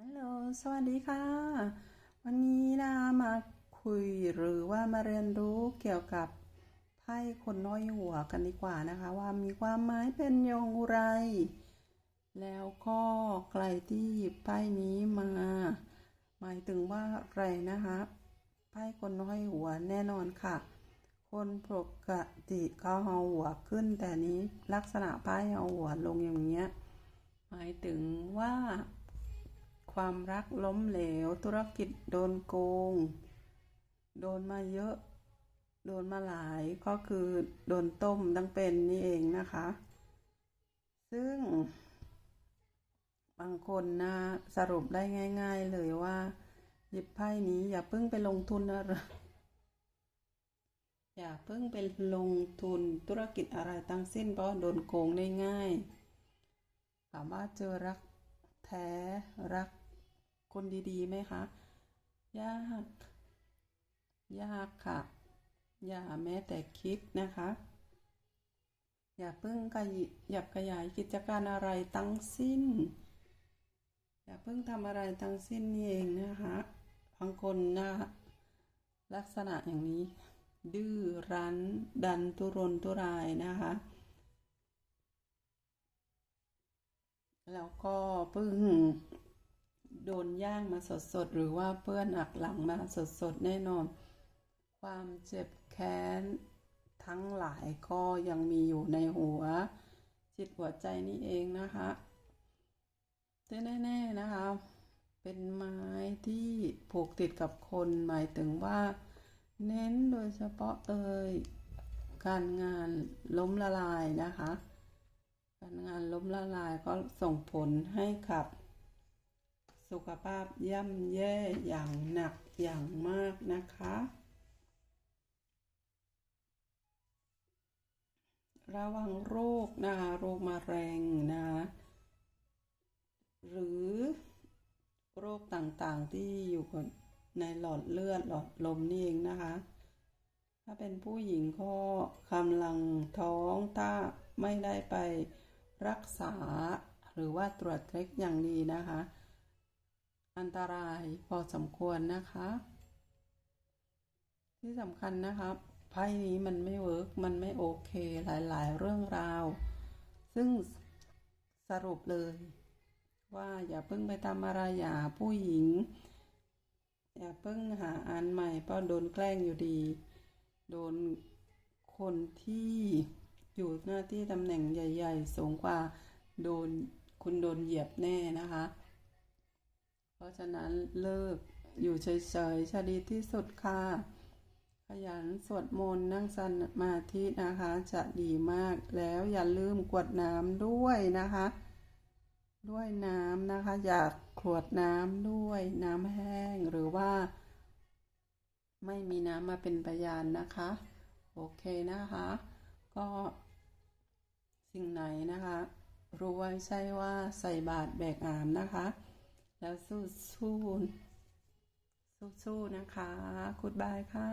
ฮัลโหล สวัสดีค่ะ วันนี้นะมาคุยหรือว่ามาเรียนรู้เกี่ยวกับไพ่คนน้อยหัวกันดีกว่านะคะ ว่ามีความหมายเป็นอย่างไร แล้วก็ใครที่หยิบไพ่นี้มา หมายถึงว่าอะไรนะคะไพ่คนน้อยหัวแน่นอนค่ะ คนปกติเขาเอาหัวขึ้น แต่นี้ลักษณะไพ่เอาหัวลงอย่างเงี้ย หมายถึงว่า ความรักล้มเหลว ธุรกิจโดนโกง โดนมาเยอะ โดนมาหลายก็คือโดนต้มตั้งเป็นนี่เองนะคะ ซึ่ง บางคนนะสรุปได้ง่าย ๆ เลยว่า หยิบไพ่นี้อย่าเพิ่งไปลงทุนอะไรอย่าเพิ่งไปลงทุนธุรกิจอะไรทั้งสิ้นเพราะโดนโกงได้ง่ายถามว่าเจอรักแท้รัก คนดีๆไหมคะ ยาก ยากค่ะ อย่าแม้แต่คิดนะคะ อย่าเพิ่งขยับขยายกิจการอะไรทั้งสิ้น อย่าเพิ่งทำอะไรทั้งสิ้นนี่เองนะคะบางคนนะลักษณะอย่างนี้ ดื้อรั้น ดันทุรนทุรายนะคะ แล้วก็เพิ่ง โดนย่างมาสดๆ หรือว่าเพื่อนอักหลังมาสดๆ แน่นอน ความเจ็บแค้นทั้งหลายก็ยังมีอยู่ในหัว จิตหัวใจนี่เองนะคะแต่แน่ ๆ นะคะ เป็นไม้ที่ผูกติดกับคนหมายถึงว่า เน้นโดยเฉพาะเอ่ยการงานล้มละลายนะคะ การงานล้มละลายก็ส่งผลให้กับ สุขภาพย่ำแย่อย่างหนักอย่างมากนะคะ ระวังโรคนะคะโรคมะเร็งนะคะหรือโรคต่างๆที่อยู่ในหลอดเลือดหลอดลมนี่เองนะคะ ถ้าเป็นผู้หญิงก็กำลังท้องถ้าไม่ได้ไปรักษาหรือว่าตรวจเช็คอย่างดีนะคะ อันตรายพอสมควรนะคะ ที่สำคัญนะครับไพ่นี้มันไม่เวิร์กมันไม่โอเคหลายๆ เรื่องราว ซึ่งสรุปเลย ว่าอย่าเพิ่งไปทำอะไรอย่าผู้หญิง อย่าเพิ่งหาอันใหม่เพราะโดนแกล้งอยู่ดี โดนคนที่อยู่หน้าที่ตำแหน่งใหญ่ ๆ สูงกว่าโดนคุณโดนเหยียบแน่นะคะ เพราะฉะนั้นเลิกอยู่เฉยๆจะดีที่สุดค่ะ ขยันสวดมนต์นั่งสมาธินะคะ จะดีมากแล้วอย่าลืมกวดน้ำด้วยนะคะ ด้วยน้ำนะคะ อยากขวดน้ำด้วยน้ำแห้งหรือว่า ไม่มีน้ำมาเป็นพยานนะคะ โอเคนะคะ ก็สิ่งไหนนะคะ รู้ไว้ใช่ว่าใส่บาตรแบกอามนะคะ แล้วสู้สู้สู้ๆนะคะ คุณบายค่ะ